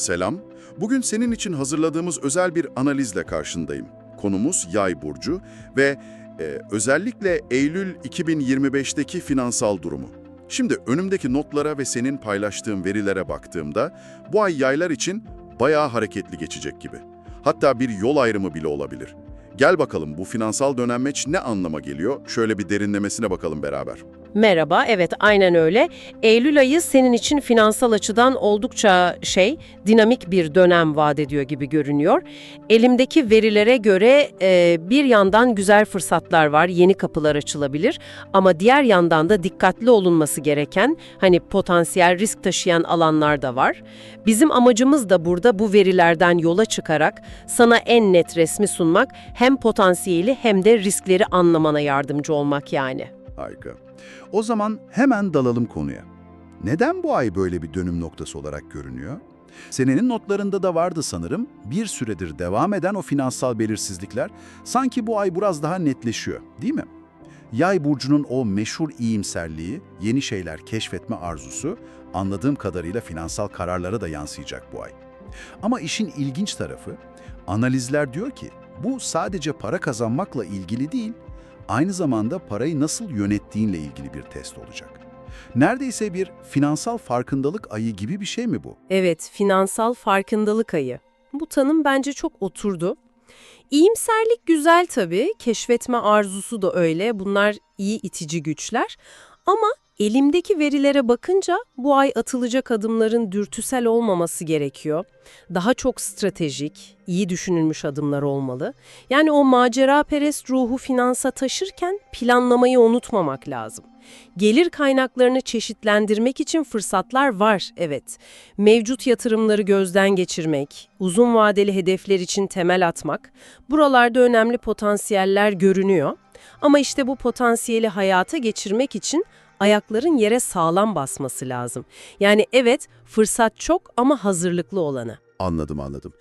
Selam. Bugün senin için hazırladığımız özel bir analizle karşındayım. Konumuz Yay burcu ve e, özellikle Eylül 2025'teki finansal durumu. Şimdi önümdeki notlara ve senin paylaştığın verilere baktığımda bu ay yaylar için bayağı hareketli geçecek gibi. Hatta bir yol ayrımı bile olabilir. Gel bakalım bu finansal dönemmeç ne anlama geliyor? Şöyle bir derinlemesine bakalım beraber. Merhaba, evet aynen öyle. Eylül ayı senin için finansal açıdan oldukça şey, dinamik bir dönem vaat ediyor gibi görünüyor. Elimdeki verilere göre e, bir yandan güzel fırsatlar var, yeni kapılar açılabilir. Ama diğer yandan da dikkatli olunması gereken, hani potansiyel risk taşıyan alanlar da var. Bizim amacımız da burada bu verilerden yola çıkarak sana en net resmi sunmak, hem potansiyeli hem de riskleri anlamana yardımcı olmak yani. Harika. O zaman hemen dalalım konuya. Neden bu ay böyle bir dönüm noktası olarak görünüyor? Senenin notlarında da vardı sanırım. Bir süredir devam eden o finansal belirsizlikler sanki bu ay biraz daha netleşiyor, değil mi? Yay burcunun o meşhur iyimserliği, yeni şeyler keşfetme arzusu anladığım kadarıyla finansal kararlara da yansıyacak bu ay. Ama işin ilginç tarafı, analizler diyor ki bu sadece para kazanmakla ilgili değil, aynı zamanda parayı nasıl yönettiğinle ilgili bir test olacak. Neredeyse bir finansal farkındalık ayı gibi bir şey mi bu? Evet, finansal farkındalık ayı. Bu tanım bence çok oturdu. İyimserlik güzel tabii, keşfetme arzusu da öyle. Bunlar iyi itici güçler. Ama elimdeki verilere bakınca bu ay atılacak adımların dürtüsel olmaması gerekiyor. Daha çok stratejik, iyi düşünülmüş adımlar olmalı. Yani o macera perest ruhu finansa taşırken planlamayı unutmamak lazım. Gelir kaynaklarını çeşitlendirmek için fırsatlar var, evet. Mevcut yatırımları gözden geçirmek, uzun vadeli hedefler için temel atmak, buralarda önemli potansiyeller görünüyor. Ama işte bu potansiyeli hayata geçirmek için ayakların yere sağlam basması lazım. Yani evet, fırsat çok ama hazırlıklı olanı. Anladım anladım.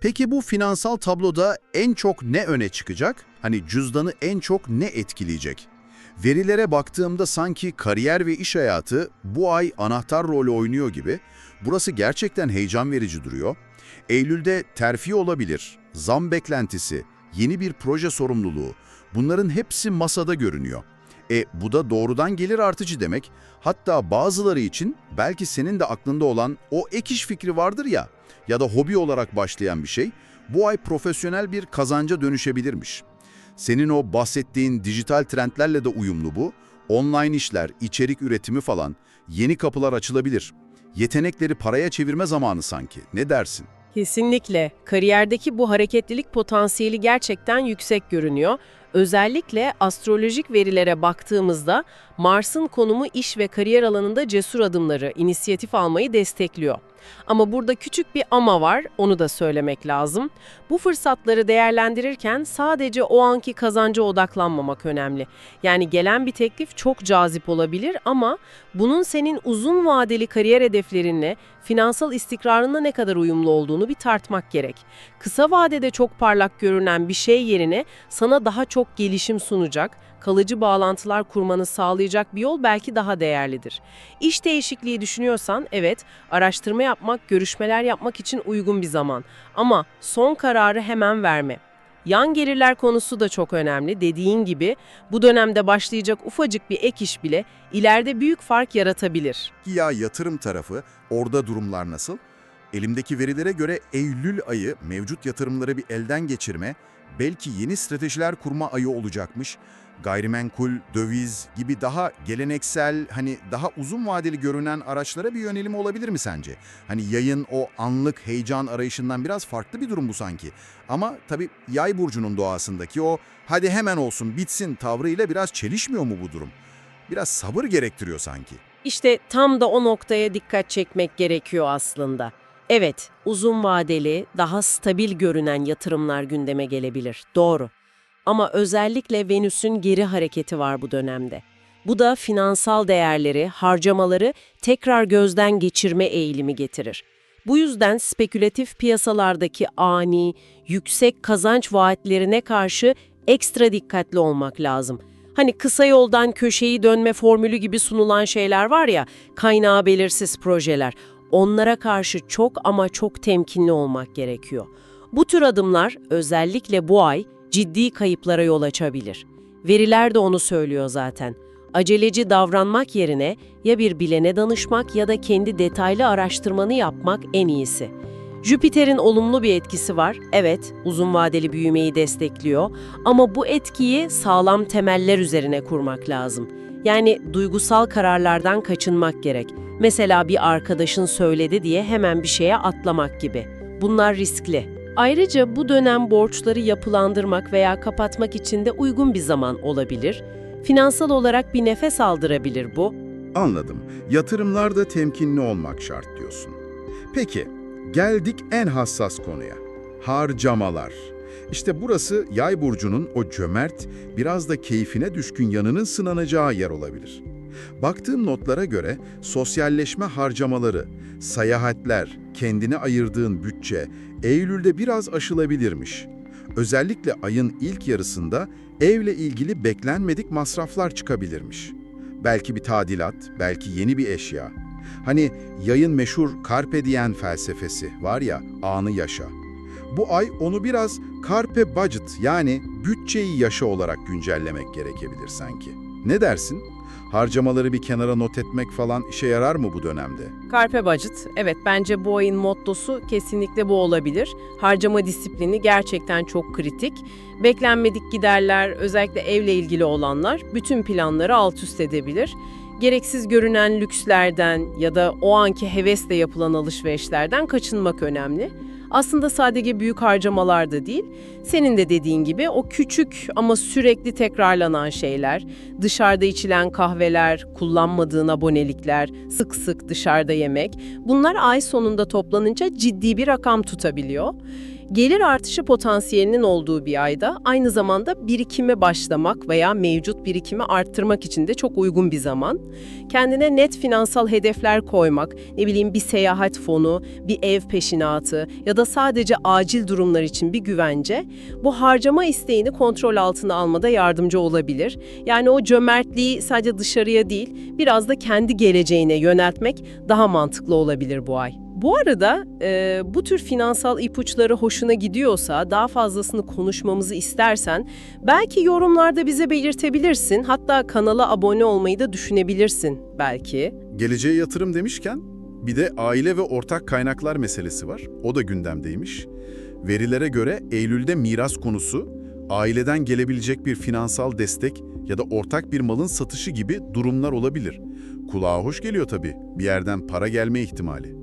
Peki bu finansal tabloda en çok ne öne çıkacak? Hani cüzdanı en çok ne etkileyecek? Verilere baktığımda sanki kariyer ve iş hayatı bu ay anahtar rolü oynuyor gibi. Burası gerçekten heyecan verici duruyor. Eylül'de terfi olabilir, zam beklentisi, yeni bir proje sorumluluğu. Bunların hepsi masada görünüyor. E bu da doğrudan gelir artıcı demek. Hatta bazıları için belki senin de aklında olan o ek iş fikri vardır ya ya da hobi olarak başlayan bir şey bu ay profesyonel bir kazanca dönüşebilirmiş. Senin o bahsettiğin dijital trendlerle de uyumlu bu. Online işler, içerik üretimi falan yeni kapılar açılabilir. Yetenekleri paraya çevirme zamanı sanki. Ne dersin? Kesinlikle. Kariyerdeki bu hareketlilik potansiyeli gerçekten yüksek görünüyor. Özellikle astrolojik verilere baktığımızda Mars'ın konumu iş ve kariyer alanında cesur adımları, inisiyatif almayı destekliyor. Ama burada küçük bir ama var, onu da söylemek lazım. Bu fırsatları değerlendirirken sadece o anki kazanca odaklanmamak önemli. Yani gelen bir teklif çok cazip olabilir ama bunun senin uzun vadeli kariyer hedeflerinle, finansal istikrarınla ne kadar uyumlu olduğunu bir tartmak gerek. Kısa vadede çok parlak görünen bir şey yerine sana daha çok gelişim sunacak, kalıcı bağlantılar kurmanı sağlayacak bir yol belki daha değerlidir. İş değişikliği düşünüyorsan evet, araştırma yapmak, görüşmeler yapmak için uygun bir zaman. Ama son kararı hemen verme. Yan gelirler konusu da çok önemli. Dediğin gibi bu dönemde başlayacak ufacık bir ek iş bile ileride büyük fark yaratabilir. Ya yatırım tarafı, orada durumlar nasıl? Elimdeki verilere göre Eylül ayı mevcut yatırımları bir elden geçirme, belki yeni stratejiler kurma ayı olacakmış. Gayrimenkul, döviz gibi daha geleneksel, hani daha uzun vadeli görünen araçlara bir yönelim olabilir mi sence? Hani yayın o anlık heyecan arayışından biraz farklı bir durum bu sanki. Ama tabii yay burcunun doğasındaki o hadi hemen olsun bitsin tavrıyla biraz çelişmiyor mu bu durum? Biraz sabır gerektiriyor sanki. İşte tam da o noktaya dikkat çekmek gerekiyor aslında. Evet, uzun vadeli, daha stabil görünen yatırımlar gündeme gelebilir. Doğru. Ama özellikle Venüs'ün geri hareketi var bu dönemde. Bu da finansal değerleri, harcamaları tekrar gözden geçirme eğilimi getirir. Bu yüzden spekülatif piyasalardaki ani, yüksek kazanç vaatlerine karşı ekstra dikkatli olmak lazım. Hani kısa yoldan köşeyi dönme formülü gibi sunulan şeyler var ya, kaynağı belirsiz projeler. onlara karşı çok ama çok temkinli olmak gerekiyor. Bu tür adımlar özellikle bu ay ciddi kayıplara yol açabilir. Veriler de onu söylüyor zaten. Aceleci davranmak yerine ya bir bilene danışmak ya da kendi detaylı araştırmanı yapmak en iyisi. Jüpiter'in olumlu bir etkisi var. Evet, uzun vadeli büyümeyi destekliyor ama bu etkiyi sağlam temeller üzerine kurmak lazım. Yani duygusal kararlardan kaçınmak gerek. Mesela bir arkadaşın söyledi diye hemen bir şeye atlamak gibi. Bunlar riskli. Ayrıca bu dönem borçları yapılandırmak veya kapatmak için de uygun bir zaman olabilir. Finansal olarak bir nefes aldırabilir bu. Anladım. Yatırımlarda temkinli olmak şart diyorsun. Peki, geldik en hassas konuya. Harcamalar. İşte burası yay burcunun o cömert, biraz da keyfine düşkün yanının sınanacağı yer olabilir. Baktığım notlara göre sosyalleşme harcamaları, seyahatler, kendine ayırdığın bütçe Eylül'de biraz aşılabilirmiş. Özellikle ayın ilk yarısında evle ilgili beklenmedik masraflar çıkabilirmiş. Belki bir tadilat, belki yeni bir eşya. Hani yayın meşhur Carpe Diem felsefesi var ya, anı yaşa. Bu ay onu biraz Carpe Budget yani bütçeyi yaşa olarak güncellemek gerekebilir sanki. Ne dersin? Harcamaları bir kenara not etmek falan işe yarar mı bu dönemde? Carpe Budget, evet bence bu ayın mottosu kesinlikle bu olabilir. Harcama disiplini gerçekten çok kritik. Beklenmedik giderler, özellikle evle ilgili olanlar bütün planları alt üst edebilir. Gereksiz görünen lükslerden ya da o anki hevesle yapılan alışverişlerden kaçınmak önemli. Aslında sadece büyük harcamalar da değil, senin de dediğin gibi o küçük ama sürekli tekrarlanan şeyler, dışarıda içilen kahveler, kullanmadığın abonelikler, sık sık dışarıda yemek, bunlar ay sonunda toplanınca ciddi bir rakam tutabiliyor. Gelir artışı potansiyelinin olduğu bir ayda aynı zamanda birikime başlamak veya mevcut birikimi arttırmak için de çok uygun bir zaman. Kendine net finansal hedefler koymak, ne bileyim bir seyahat fonu, bir ev peşinatı ya da sadece acil durumlar için bir güvence, bu harcama isteğini kontrol altına almada yardımcı olabilir. Yani o cömertliği sadece dışarıya değil, biraz da kendi geleceğine yöneltmek daha mantıklı olabilir bu ay. Bu arada e, bu tür finansal ipuçları hoşuna gidiyorsa, daha fazlasını konuşmamızı istersen, belki yorumlarda bize belirtebilirsin. Hatta kanala abone olmayı da düşünebilirsin belki. Geleceğe yatırım demişken bir de aile ve ortak kaynaklar meselesi var. O da gündemdeymiş. Verilere göre Eylül'de miras konusu, aileden gelebilecek bir finansal destek ya da ortak bir malın satışı gibi durumlar olabilir. Kulağa hoş geliyor tabii, bir yerden para gelme ihtimali.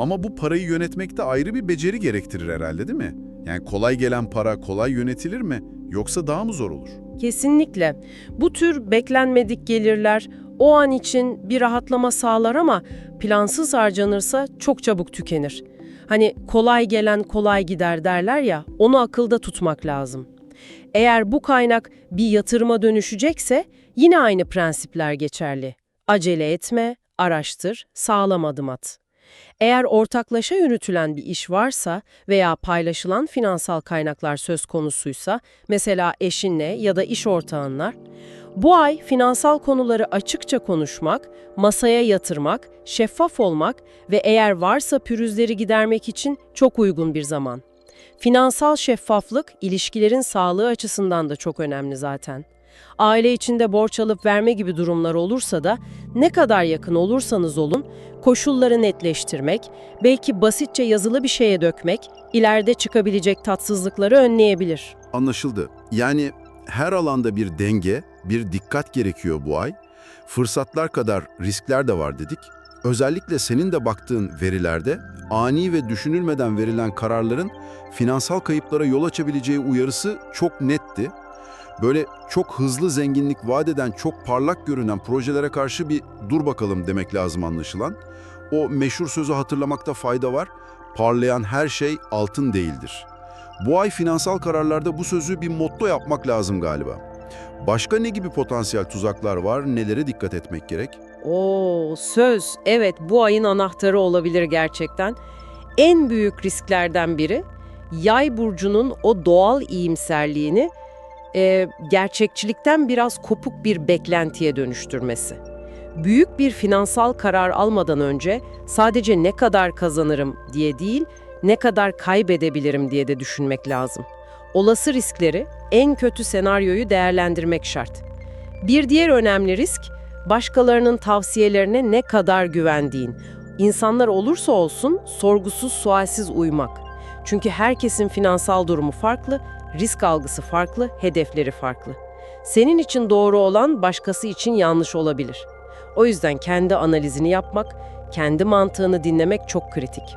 Ama bu parayı yönetmekte ayrı bir beceri gerektirir herhalde değil mi? Yani kolay gelen para kolay yönetilir mi yoksa daha mı zor olur? Kesinlikle. Bu tür beklenmedik gelirler o an için bir rahatlama sağlar ama plansız harcanırsa çok çabuk tükenir. Hani kolay gelen kolay gider derler ya, onu akılda tutmak lazım. Eğer bu kaynak bir yatırıma dönüşecekse yine aynı prensipler geçerli. Acele etme, araştır, sağlam adım at. Eğer ortaklaşa yürütülen bir iş varsa veya paylaşılan finansal kaynaklar söz konusuysa, mesela eşinle ya da iş ortağınla, bu ay finansal konuları açıkça konuşmak, masaya yatırmak, şeffaf olmak ve eğer varsa pürüzleri gidermek için çok uygun bir zaman. Finansal şeffaflık, ilişkilerin sağlığı açısından da çok önemli zaten. Aile içinde borç alıp verme gibi durumlar olursa da ne kadar yakın olursanız olun, koşulları netleştirmek, belki basitçe yazılı bir şeye dökmek, ileride çıkabilecek tatsızlıkları önleyebilir. Anlaşıldı. Yani her alanda bir denge, bir dikkat gerekiyor bu ay. Fırsatlar kadar riskler de var dedik. Özellikle senin de baktığın verilerde ani ve düşünülmeden verilen kararların finansal kayıplara yol açabileceği uyarısı çok netti. Böyle çok hızlı zenginlik vaat eden, çok parlak görünen projelere karşı bir dur bakalım demek lazım anlaşılan. O meşhur sözü hatırlamakta fayda var. Parlayan her şey altın değildir. Bu ay finansal kararlarda bu sözü bir motto yapmak lazım galiba. Başka ne gibi potansiyel tuzaklar var, nelere dikkat etmek gerek? Oo, söz. Evet, bu ayın anahtarı olabilir gerçekten. En büyük risklerden biri Yay burcunun o doğal iyimserliğini e, gerçekçilikten biraz kopuk bir beklentiye dönüştürmesi. Büyük bir finansal karar almadan önce sadece ne kadar kazanırım diye değil, ne kadar kaybedebilirim diye de düşünmek lazım. Olası riskleri, en kötü senaryoyu değerlendirmek şart. Bir diğer önemli risk, başkalarının tavsiyelerine ne kadar güvendiğin. İnsanlar olursa olsun sorgusuz sualsiz uymak. Çünkü herkesin finansal durumu farklı, risk algısı farklı, hedefleri farklı. Senin için doğru olan başkası için yanlış olabilir. O yüzden kendi analizini yapmak, kendi mantığını dinlemek çok kritik.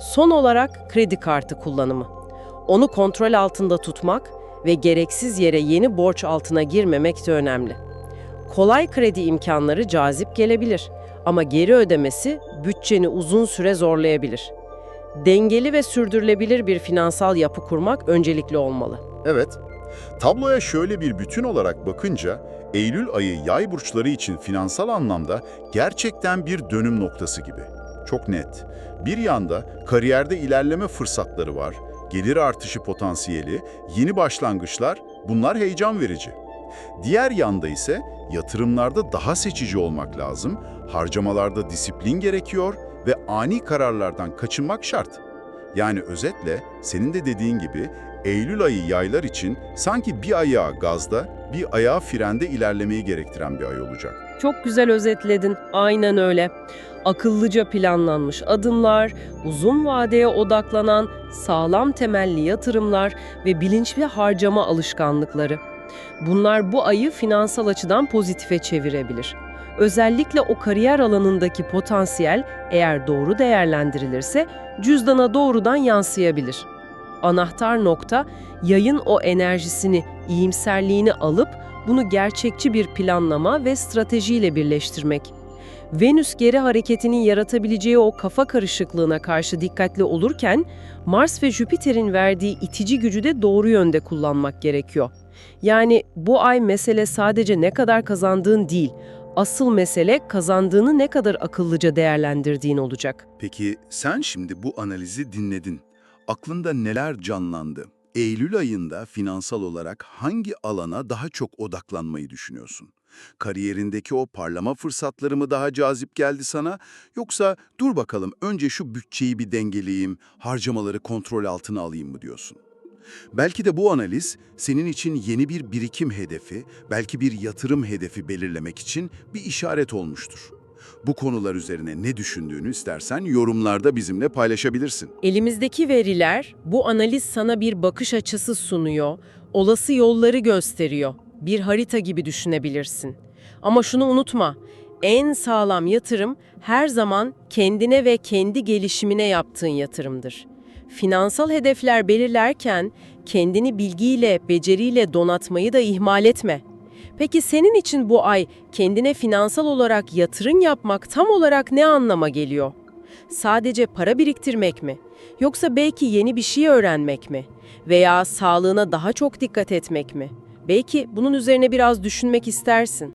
Son olarak kredi kartı kullanımı. Onu kontrol altında tutmak ve gereksiz yere yeni borç altına girmemek de önemli. Kolay kredi imkanları cazip gelebilir ama geri ödemesi bütçeni uzun süre zorlayabilir. Dengeli ve sürdürülebilir bir finansal yapı kurmak öncelikli olmalı. Evet. Tabloya şöyle bir bütün olarak bakınca Eylül ayı yay burçları için finansal anlamda gerçekten bir dönüm noktası gibi. Çok net. Bir yanda kariyerde ilerleme fırsatları var, gelir artışı potansiyeli, yeni başlangıçlar bunlar heyecan verici. Diğer yanda ise yatırımlarda daha seçici olmak lazım, harcamalarda disiplin gerekiyor ve ani kararlardan kaçınmak şart. Yani özetle senin de dediğin gibi Eylül ayı yaylar için sanki bir ayağı gazda, bir ayağı frende ilerlemeyi gerektiren bir ay olacak. Çok güzel özetledin. Aynen öyle. Akıllıca planlanmış adımlar, uzun vadeye odaklanan sağlam temelli yatırımlar ve bilinçli harcama alışkanlıkları. Bunlar bu ayı finansal açıdan pozitife çevirebilir. Özellikle o kariyer alanındaki potansiyel eğer doğru değerlendirilirse cüzdana doğrudan yansıyabilir. Anahtar nokta yayın o enerjisini, iyimserliğini alıp bunu gerçekçi bir planlama ve stratejiyle birleştirmek. Venüs geri hareketinin yaratabileceği o kafa karışıklığına karşı dikkatli olurken, Mars ve Jüpiter'in verdiği itici gücü de doğru yönde kullanmak gerekiyor. Yani bu ay mesele sadece ne kadar kazandığın değil, asıl mesele kazandığını ne kadar akıllıca değerlendirdiğin olacak. Peki sen şimdi bu analizi dinledin. Aklında neler canlandı? Eylül ayında finansal olarak hangi alana daha çok odaklanmayı düşünüyorsun? Kariyerindeki o parlama fırsatları mı daha cazip geldi sana? Yoksa dur bakalım önce şu bütçeyi bir dengeleyeyim, harcamaları kontrol altına alayım mı diyorsun? Belki de bu analiz senin için yeni bir birikim hedefi, belki bir yatırım hedefi belirlemek için bir işaret olmuştur. Bu konular üzerine ne düşündüğünü istersen yorumlarda bizimle paylaşabilirsin. Elimizdeki veriler bu analiz sana bir bakış açısı sunuyor, olası yolları gösteriyor. Bir harita gibi düşünebilirsin. Ama şunu unutma, en sağlam yatırım her zaman kendine ve kendi gelişimine yaptığın yatırımdır. Finansal hedefler belirlerken kendini bilgiyle, beceriyle donatmayı da ihmal etme. Peki senin için bu ay kendine finansal olarak yatırım yapmak tam olarak ne anlama geliyor? Sadece para biriktirmek mi? Yoksa belki yeni bir şey öğrenmek mi? Veya sağlığına daha çok dikkat etmek mi? Belki bunun üzerine biraz düşünmek istersin.